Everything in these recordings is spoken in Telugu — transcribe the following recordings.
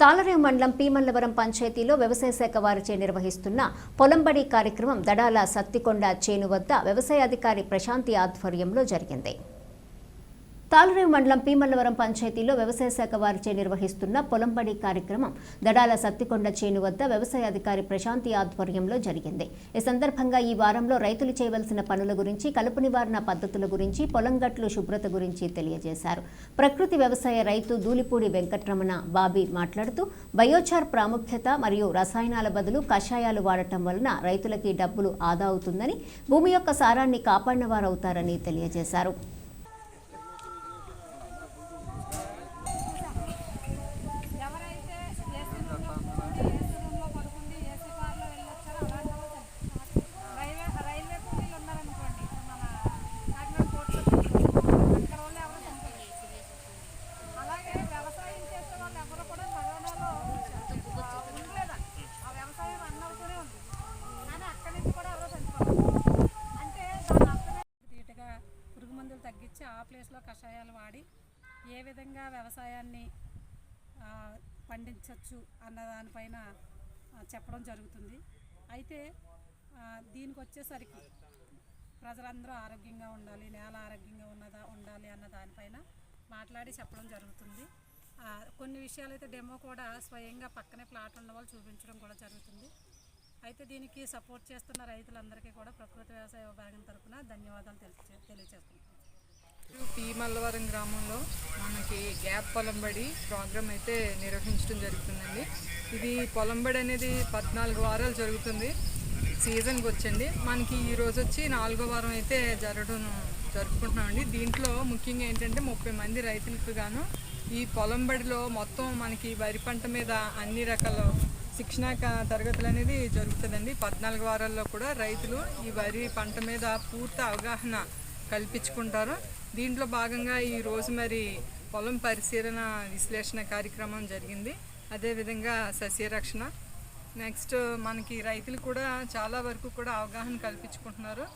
తాళరేవు మండలం పీమల్లవరం పంచాయతీలో వ్యవసాయ శాఖ వారిచే నిర్వహిస్తున్న పొలంబడి కార్యక్రమం దడాల సత్తికొండ చేను వద్ద వ్యవసాయ అధికారి ప్రశాంతి ఆధ్వర్యంలో జరిగింది. తాళరేవు మండలం పీమల్లవరం పంచాయతీలో వ్యవసాయ శాఖ వారిచే నిర్వహిస్తున్న పొలంబడి కార్యక్రమం దడాల సత్తికొండ చేను వద్ద వ్యవసాయ అధికారి ప్రశాంతి ఆధ్వర్యంలో జరిగింది. ఈ సందర్భంగా ఈ వారంలో రైతులు చేయవలసిన పనుల గురించి కలుపు నివారణ పద్ధతుల గురించి పొలం గట్లు శుభ్రత గురించి తెలియజేశారు. ప్రకృతి వ్యవసాయ రైతు దూలిపూడి వెంకటరమణ బాబీ మాట్లాడుతూ బయోచార్ ప్రాముఖ్యత మరియు రసాయనాల బదులు కషాయాలు వాడటం వలన రైతులకి డబ్బులు ఆదా అవుతుందని భూమి యొక్క సారాన్ని కాపాడిన వారవుతారని తెలియజేశారు ఎవరైతే ఏసీ రూమ్లో కూర్చుండి ఏసీ రూమ్లో పడుకుండి ఏసీ కార్లో వెళ్ళొచ్చారో అలాంటి వాళ్ళు చనిపోతారు. రైల్వే రైల్వే కూలీలు ఉన్నారనుకోండి మన కాకినాడ పోర్ట్ అక్కడ వాళ్ళు ఎవరు చనిపోలేదు అలాగే వ్యవసాయం చేసే వాళ్ళు ఎవరు కూడా కరోనాలో ఆ, ఉండలేదంట ఆ వ్యవసాయం రన్ అవుతూనే ఉంది కానీ అక్కడి నుంచి కూడా ఎవరో చనిపోలేదు అంటే దాని అర్థమే ధీటుగా పురుగు మందులు తగ్గించి ఆ ప్లేస్లో కషాయాలు వాడి ఏ విధంగా వ్యవసాయాన్ని పండించవచ్చు అన్న దానిపైన చెప్పడం జరుగుతుంది. అయితే దీనికి వచ్చేసరికి ప్రజలందరూ ఆరోగ్యంగా ఉండాలి నేల ఆరోగ్యంగా ఉన్నదా ఉండాలి అన్న దానిపైన మాట్లాడి చెప్పడం జరుగుతుంది. కొన్ని విషయాలు అయితే డెమో కూడా స్వయంగా పక్కనే ప్లాట్ ఉన్న వాళ్ళు చూపించడం కూడా జరుగుతుంది. అయితే దీనికి సపోర్ట్ చేస్తున్న రైతులందరికీ కూడా ప్రకృతి వ్యవసాయ విభాగం తరఫున ధన్యవాదాలు తెలియ తెలియజేస్తున్నాను పి మల్లవరం గ్రామంలో మనకి గ్యాప్ పొలంబడి ప్రోగ్రామ్ అయితే నిర్వహించడం జరుగుతుందండి. ఇది పొలంబడి అనేది పద్నాలుగు వారాలు జరుగుతుంది. సీజన్కి వచ్చండి. మనకి ఈ రోజు వచ్చి నాలుగో వారం అయితే జరగడం జరుపుకుంటున్నామండి. దీంట్లో ముఖ్యంగా ఏంటంటే ముప్పై మంది రైతులకు గాను ఈ పొలంబడిలో మొత్తం మనకి వరి పంట మీద అన్ని రకాల శిక్షణా తరగతులు అనేది జరుగుతుందండి. పద్నాలుగు వారాల్లో కూడా రైతులు ఈ వరి పంట మీద పూర్తి అవగాహన కల్పించుకుంటారు. దీంట్లో భాగంగా ఈ రోజు మరి పొలం పరిశీలన విశ్లేషణ కార్యక్రమం జరిగింది. అదేవిధంగా సస్యరక్షణ. నెక్స్ట్ మనకి రైతులు కూడా చాలా వరకు కూడా అవగాహన కల్పించుకుంటున్నారు.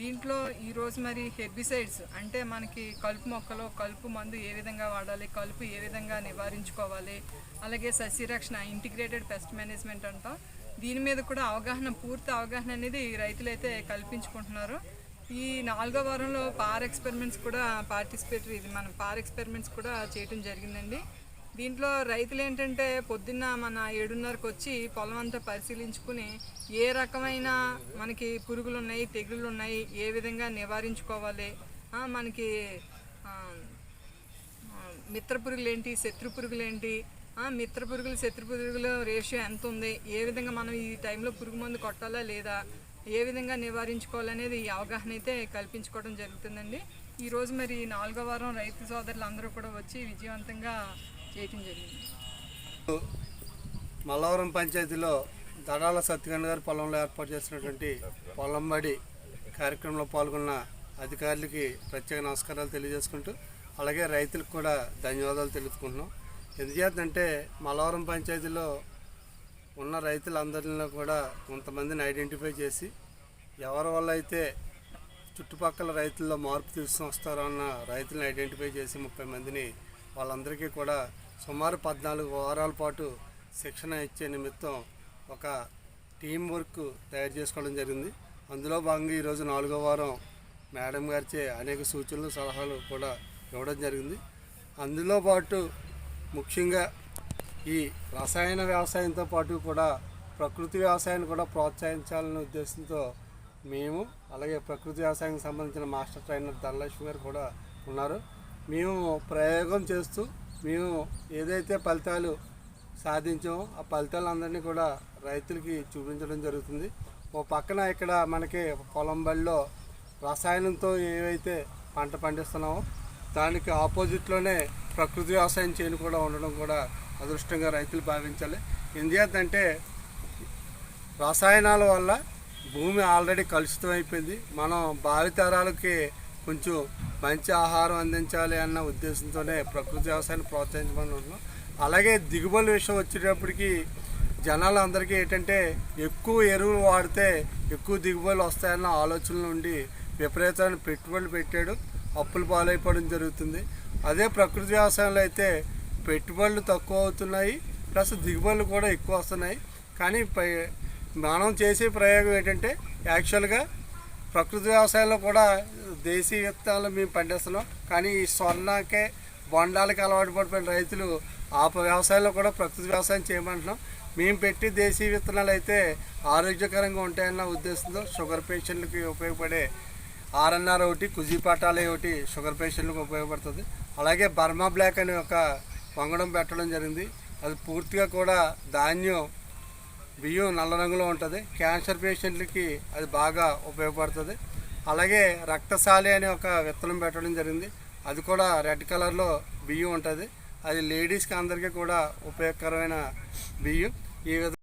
దీంట్లో ఈరోజు మరి హెర్బిసైడ్స్ అంటే మనకి కలుపు మొక్కలో కలుపు మందు ఏ విధంగా వాడాలి కలుపు ఏ విధంగా నివారించుకోవాలి అలాగే సస్యరక్షణ ఇంటిగ్రేటెడ్ పెస్ట్ మేనేజ్మెంట్ అంటాం. దీని మీద కూడా అవగాహన పూర్తి అవగాహన అనేది రైతులైతే కల్పించుకుంటున్నారు. ఈ నాలుగో వారంలో పార్ ఎక్స్పెరిమెంట్స్ కూడా పార్టిసిపేటరీ ఇది మన పార్ ఎక్స్పెరిమెంట్స్ కూడా చేయటం జరిగిందండి. దీంట్లో రైతులు ఏంటంటే పొద్దున్న మన ఏడున్నరకు వచ్చి పొలం అంతా పరిశీలించుకుని ఏ రకమైన మనకి పురుగులు ఉన్నాయి తెగుళ్ళు ఉన్నాయి ఏ విధంగా నివారించుకోవాలి మనకి మిత్ర పురుగులు ఏంటి శత్రు పురుగులు ఏంటి మిత్ర పురుగులు శత్రు పురుగుల రేషియో ఎంత ఉంది ఏ విధంగా మనం ఈ టైంలో పురుగు మందు కొట్టాలా లేదా ఏ విధంగా నివారించుకోవాలనేది ఈ అవగాహన అయితే కల్పించుకోవడం జరుగుతుందండి. ఈరోజు మరి నాలుగో వారం రైతు సోదరులు అందరూ కూడా వచ్చి విజయవంతంగా చేయటం జరిగింది. మల్లవరం పంచాయతీలో దడాల సత్యగండ గారి పొలంలో ఏర్పాటు చేసినటువంటి పొలంబడి కార్యక్రమంలో పాల్గొన్న అధికారులకి ప్రత్యేక నమస్కారాలు తెలియజేసుకుంటూ అలాగే రైతులకు కూడా ధన్యవాదాలు తెలుపుకుంటున్నాం. ఎందుచేతంటే మల్లవరం పంచాయతీలో ఉన్న రైతులందరిలో కూడా కొంతమందిని ఐడెంటిఫై చేసి ఎవరి వల్ల అయితే చుట్టుపక్కల రైతుల్లో మార్పు తీసుకొస్తారో అన్న రైతులను ఐడెంటిఫై చేసి ముప్పై మందిని వాళ్ళందరికీ కూడా సుమారు పద్నాలుగు వారాల పాటు శిక్షణ ఇచ్చే నిమిత్తం ఒక టీం వర్క్ తయారు చేసుకోవడం జరిగింది. అందులో భాగంగా ఈరోజు నాలుగో వారం మేడం గారిచే అనేక సూచనలు సలహాలు కూడా ఇవ్వడం జరిగింది. అందులో పాటు ముఖ్యంగా ఈ రసాయన వ్యవసాయంతో పాటు కూడా ప్రకృతి వ్యవసాయాన్ని కూడా ప్రోత్సహించాలనే ఉద్దేశంతో మేము అలాగే ప్రకృతి వ్యవసాయానికి సంబంధించిన మాస్టర్ ట్రైనర్ ధనలక్ష్మి గారు కూడా ఉన్నారు. మేము ప్రయోగం చేస్తూ మేము ఏదైతే ఫలితాలు సాధించామో ఆ ఫలితాలందరినీ కూడా రైతులకి చూపించడం జరుగుతుంది. ఓ పక్కన ఇక్కడ మనకి పొలం బడిలో రసాయనంతో ఏవైతే పంట పండిస్తున్నామో దానికి ఆపోజిట్లోనే ప్రకృతి వ్యవసాయం చేయని కూడా ఉండడం కూడా అదృష్టంగా రైతులు భావించాలి. ఎందుకంటే రసాయనాల వల్ల భూమి ఆల్రెడీ కలుషితం అయిపోయింది. మనం భావితరాలకి కొంచెం మంచి ఆహారం అందించాలి అన్న ఉద్దేశంతోనే ప్రకృతి వ్యవసాయాన్ని ప్రోత్సహించమని ఉంటున్నాం అలాగే దిగుబడి విషయం వచ్చేటప్పటికి జనాలు అందరికీ ఏంటంటే ఎక్కువ ఎరువులు వాడితే ఎక్కువ దిగుబడులు వస్తాయన్న ఆలోచన నుండి విపరీతమైన పెట్టుబడులు పెట్టాడు. అప్పులు పాలైపోవడం జరుగుతుంది. అదే ప్రకృతి వ్యవసాయంలో అయితే పెట్టుబడులు తక్కువ అవుతున్నాయి ప్లస్ దిగుబడులు కూడా ఎక్కువ వస్తున్నాయి. కానీ పై- మనం చేసే ప్రయోగం ఏంటంటే యాక్చువల్గా ప్రకృతి వ్యవసాయంలో కూడా దేశీయ విత్తనాలు మేము పండిస్తున్నాం. కానీ ఈ స్వర్ణకే బొండాలకి అలవాటు పడిపోయిన రైతులు ఆ వ్యవసాయంలో కూడా ప్రకృతి వ్యవసాయం చేయమంటున్నాం. మేము పెట్టి దేశీయ విత్తనాలు అయితే ఆరోగ్యకరంగా ఉంటాయన్న ఉద్దేశంతో షుగర్ పేషెంట్లకి ఉపయోగపడే ఆర్ఎన్ఆర్ ఒకటి కుజీపాటాలే ఒకటి షుగర్ పేషెంట్లకు ఉపయోగపడుతుంది. అలాగే బర్మా బ్లాక్ అనే ఒక పొంగడం పెట్టడం జరిగింది. అది పూర్తిగా కూడా ధాన్యం బియ్యం నల్ల రంగులో ఉంటుంది. క్యాన్సర్ పేషెంట్లకి అది బాగా ఉపయోగపడుతుంది. అలాగే రక్తశాలి అనే ఒక విత్తనం పెట్టడం జరిగింది. అది కూడా రెడ్ కలర్లో బియ్యం ఉంటుంది. అది లేడీస్కి అందరికీ కూడా ఉపయోగకరమైన బియ్యం. ఈ విధంగా